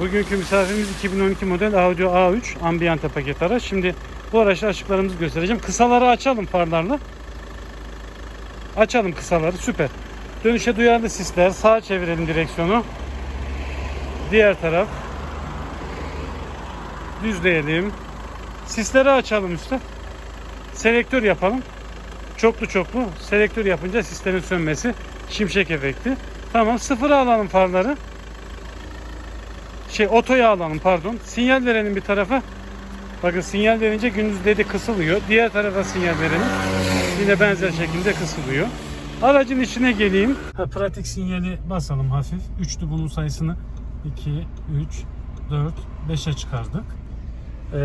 Bugünkü misafirimiz 2012 model Audi A3 Ambiente paket araç. Şimdi bu araçta açıklarımızı göstereceğim. Kısaları açalım farlarla. Açalım kısaları süper. Dönüşe duyarlı sisler. Sağa çevirelim direksiyonu. Diğer taraf. Düzleyelim. Sisleri açalım üstte. Selektör yapalım. Çoklu çoklu selektör yapınca sislerin sönmesi. Şimşek efekti. Tamam sıfıra alalım farları. Şey otoya alalım pardon. Sinyal verelim bir tarafa. Bakın sinyal verince gündüz dedi kısılıyor. Diğer tarafa sinyal verelim. Yine benzer şekilde kısılıyor. Aracın içine geleyim. Ha, pratik sinyali basalım hafif. Üçlü bunun sayısını 2, 3, 4, 5'e çıkardık. Ee,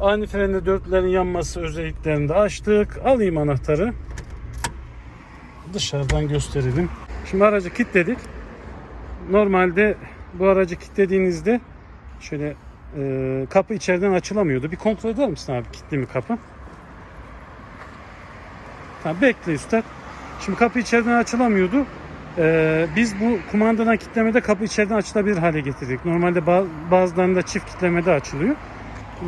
ani frende dörtlerin yanması özelliklerini de açtık. Alayım anahtarı. Dışarıdan gösterelim. Şimdi aracı kilitledik. Normalde bu aracı kilitlediğinizde şöyle e, kapı içeriden açılamıyordu. Bir kontrol eder misin abi kilitli mi kapı? Tamam bekle üstad. Şimdi kapı içeriden açılamıyordu. Ee, biz bu kumandadan kitlemede kapı içeriden açılabilir hale getirdik. Normalde ba- bazılarında çift kitlemede açılıyor.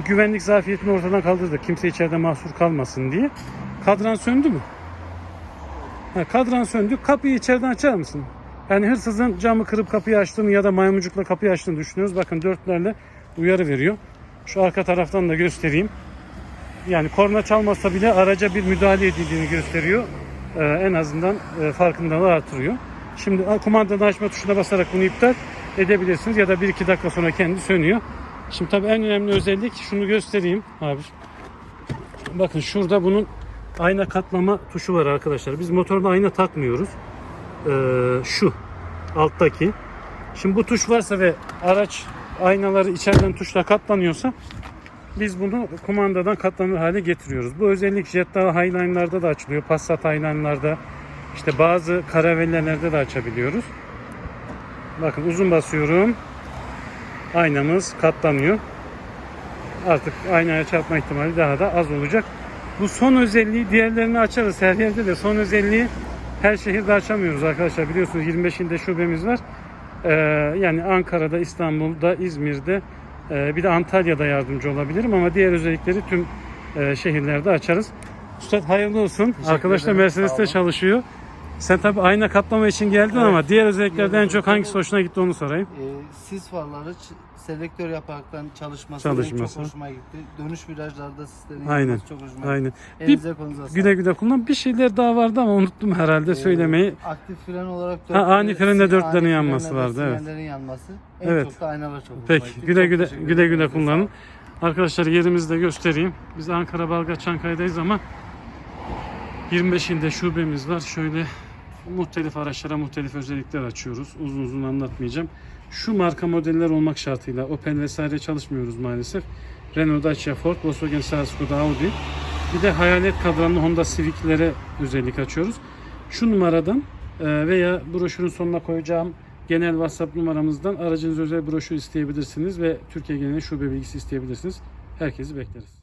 Güvenlik zafiyetini ortadan kaldırdık. Kimse içeride mahsur kalmasın diye. Kadran söndü mü? Ha, kadran söndü. Kapıyı içeriden açar mısın? Yani hırsızın camı kırıp kapıyı açtığını ya da maymuncukla kapıyı açtığını düşünüyoruz. Bakın dörtlerle uyarı veriyor. Şu arka taraftan da göstereyim. Yani korna çalmasa bile araca bir müdahale edildiğini gösteriyor. Ee, en azından e, farkındalığı artırıyor. Şimdi kumandanın açma tuşuna basarak bunu iptal edebilirsiniz ya da 1-2 dakika sonra kendi sönüyor. Şimdi tabii en önemli özellik şunu göstereyim abi. Bakın şurada bunun ayna katlama tuşu var arkadaşlar. Biz motorda ayna takmıyoruz. Ee, şu alttaki. Şimdi bu tuş varsa ve araç aynaları içeriden tuşla katlanıyorsa biz bunu kumandadan katlanır hale getiriyoruz. Bu özellik Jetta Highline'larda da açılıyor. Passat Highline'larda işte bazı karavellerde de açabiliyoruz. Bakın uzun basıyorum. Aynamız katlanıyor. Artık aynaya çarpma ihtimali daha da az olacak. Bu son özelliği diğerlerini açarız her yerde de son özelliği her şehirde açamıyoruz arkadaşlar. Biliyorsunuz 25 ilde şubemiz var. Ee, yani Ankara'da, İstanbul'da, İzmir'de ee, bir de Antalya'da yardımcı olabilirim ama diğer özellikleri tüm e, şehirlerde açarız. Üstad hayırlı olsun. Arkadaş da ederim, Mercedes'te çalışıyor. Sen tabi ayna kaplama için geldin Evet. ama diğer özelliklerden en çok hangisi hoşuna gitti onu sorayım. Ee, sis farları selektör yaparaktan çalışması, Çalışması. çok hoşuma gitti. Dönüş virajlarda sislerin Aynen, çok hoşuma gitti. Aynen. Elinize konuza güle kullan. Bir şeyler daha vardı ama unuttum herhalde Ee, söylemeyi. Aktif fren olarak Ha, ani frende dörtlerin yanması vardı, evet. yanması. En Evet. çok da aynalar çok hoşuma Peki gitti. güle Çok güle güle güle kullanın. Arkadaşlar yerimizi de göstereyim. Biz Ankara Balga Çankaya'dayız ama 25 ilde şubemiz var. Şöyle muhtelif araçlara muhtelif özellikler açıyoruz. Uzun uzun anlatmayacağım. Şu marka modeller olmak şartıyla Opel vesaire çalışmıyoruz maalesef. Renault, Dacia, Ford, Volkswagen, Skoda, Audi. Bir de hayalet kadranlı Honda Civic'lere özellik açıyoruz. Şu numaradan e, veya broşürün sonuna koyacağım genel WhatsApp numaramızdan aracınız özel broşür isteyebilirsiniz ve Türkiye genelinde şube bilgisi isteyebilirsiniz. Herkesi bekleriz.